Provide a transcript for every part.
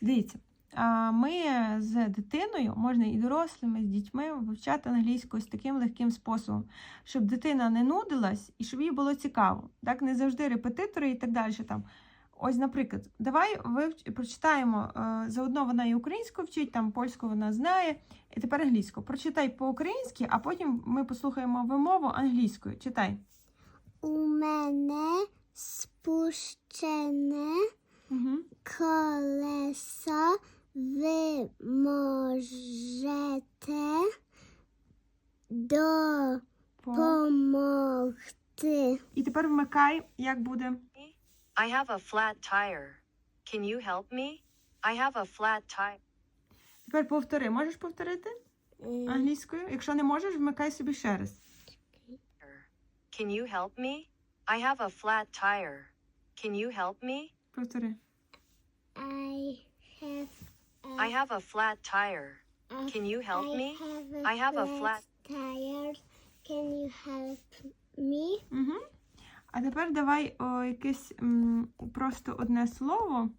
Дивіться, ми з дитиною, можна і дорослими, з дітьми вивчати англійську ось таким легким способом, щоб дитина не нудилась і щоб їй було цікаво. Так, не завжди репетитори і так далі. Там. Ось, наприклад, давай вивч... прочитаємо. е, Заодно вона і українську вчить, там польську вона знає, і тепер англійську. Прочитай по-українськи, а потім ми послухаємо вимову англійською. Читай. У мене спущене Угу. Колесо. Ви можете допомогти. І тепер вмикай, як буде. I have a flat tire. Can you help me? I have a flat tire. Тепер повтори. Можеш повторити англійською? Якщо не можеш, вмикай собі ще раз. Can you help me? I have a flat tire. Can you help me? Повтори. I have I have a flat tire. Can you help me? I have a flat tire. Can you help me? Угу. А тепер давай о, якесь м, просто одне слово,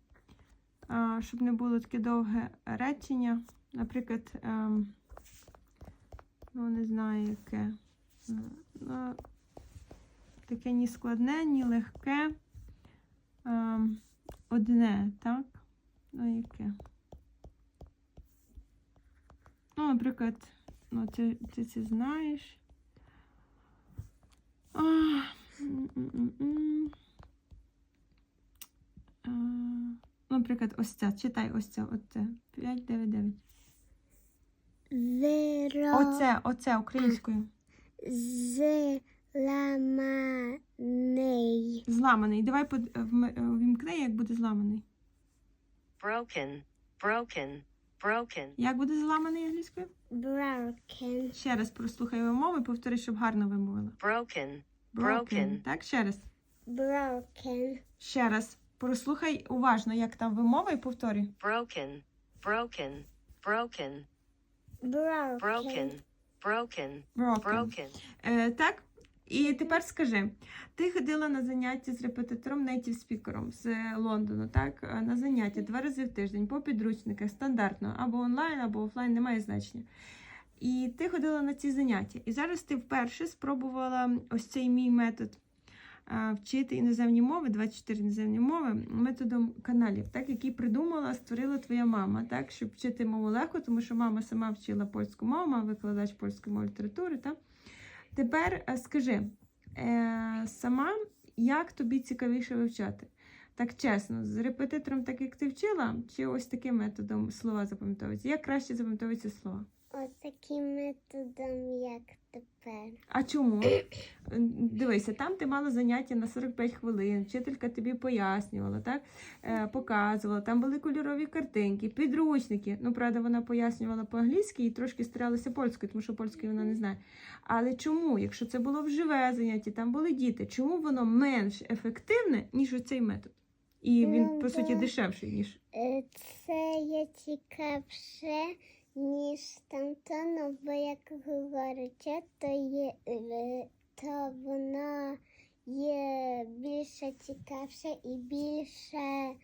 а, щоб не було таке довге речення. Наприклад, ем, ну не знаю яке. М, Ну, таке ні складне, ні легке. Ем, одне, так? Ну, яке? Ну, наприклад, ну, ти, ти це знаєш. А. А, ну, Наприклад, ось це. Читай ось це. Оце. 5, 9, 9. Виро Оце, оце українською. зламаний. Зламаний. Давай под- вімкни, як буде зламаний. Broken. Broken. Broken. Як буде зламаний англійською? Broken. Ще раз прослухай вимови, повтори, щоб гарно вимовила. Broken. Broken. Так, ще раз. Broken. Ще раз. Прослухай уважно, як там вимова, і повторюй. Broken. Broken. Broken. Broken. Broken. Broken. Broken. Е, так? І тепер скажи, ти ходила на заняття з репетитором, нейтів спікером з Лондону, так? Е, На заняття два рази в тиждень по підручниках, стандартно, або онлайн, або офлайн, немає значення. І ти ходила на ці заняття. І зараз ти вперше спробувала ось цей мій метод е, вчити іноземні мови, 24 іноземні мови, методом каналів, так, який придумала, створила твоя мама, так, щоб вчити мову легко, тому що мама сама вчила польську мову, мама викладач польської мови літератури. Так? Тепер е, скажи е, сама, як тобі цікавіше вивчати? Так чесно, з репетитором, так як ти вчила, чи ось таким методом слова запам'ятовуються? Як краще запам'ятовуються слова? Ось таким методом, як тепер. А чому? Дивися, там ти мала заняття на 45 хвилин, вчителька тобі пояснювала, так? Е, показувала, там були кольорові картинки, підручники. Ну, правда, вона пояснювала по-англійськи і трошки старалася польською, тому що польською вона не знає. Але чому, якщо це було вживе заняття, там були діти, чому воно менш ефективне, ніж оцей метод? І він, Ну, по суті, дешевший, ніж. Е, Це є цікавше, ніж тамто, ну, бо як говорите, то є то воно є більше цікавше і більше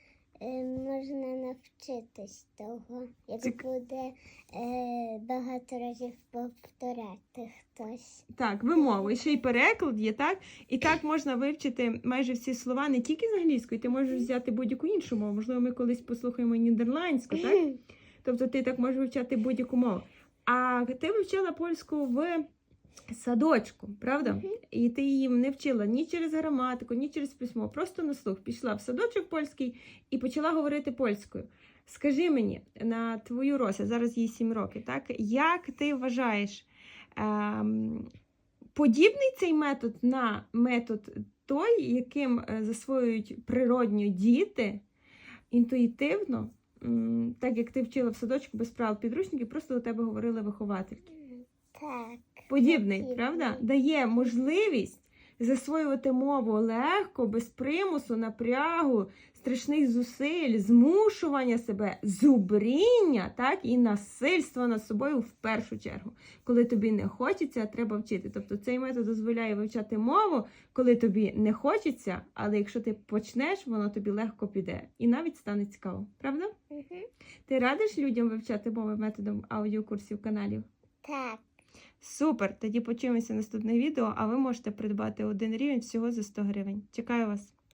е, можна навчитись того, як Цік- буде е, багато разів повторяти хтось. Так, вимову. І ще й переклад є, так? І так можна вивчити майже всі слова не тільки з англійської, ти можеш взяти будь-яку іншу мову. Можливо, ми колись послухаємо нідерландську, так? Тобто ти так можеш вивчати будь-яку мову. А ти вивчила польську в садочку, правда? І ти її не вчила ні через граматику, ні через письмо. Просто на слух пішла в садочок польський і почала говорити польською. Скажи мені на твою Рося, зараз їй 7 років, так? Як ти вважаєш, ем, подібний цей метод на метод той, яким е, засвоюють природньо діти інтуїтивно, так як ти вчила в садочку без правил підручників, просто до тебе говорили виховательки. Так. Подібний, Подібний. правда? Дає можливість засвоювати мову легко, без примусу, напрягу, страшних зусиль, змушування себе, зубріння, так, і насильства над собою в першу чергу, коли тобі не хочеться, а треба вчити. Тобто цей метод дозволяє вивчати мову, коли тобі не хочеться, але якщо ти почнеш, воно тобі легко піде і навіть стане цікаво, правда? Ти радиш людям вивчати мови методом аудіокурсів каналів? Так. Супер! Тоді почуємося в наступних відео, а ви можете придбати один рівень всього за 100 гривень. Чекаю вас!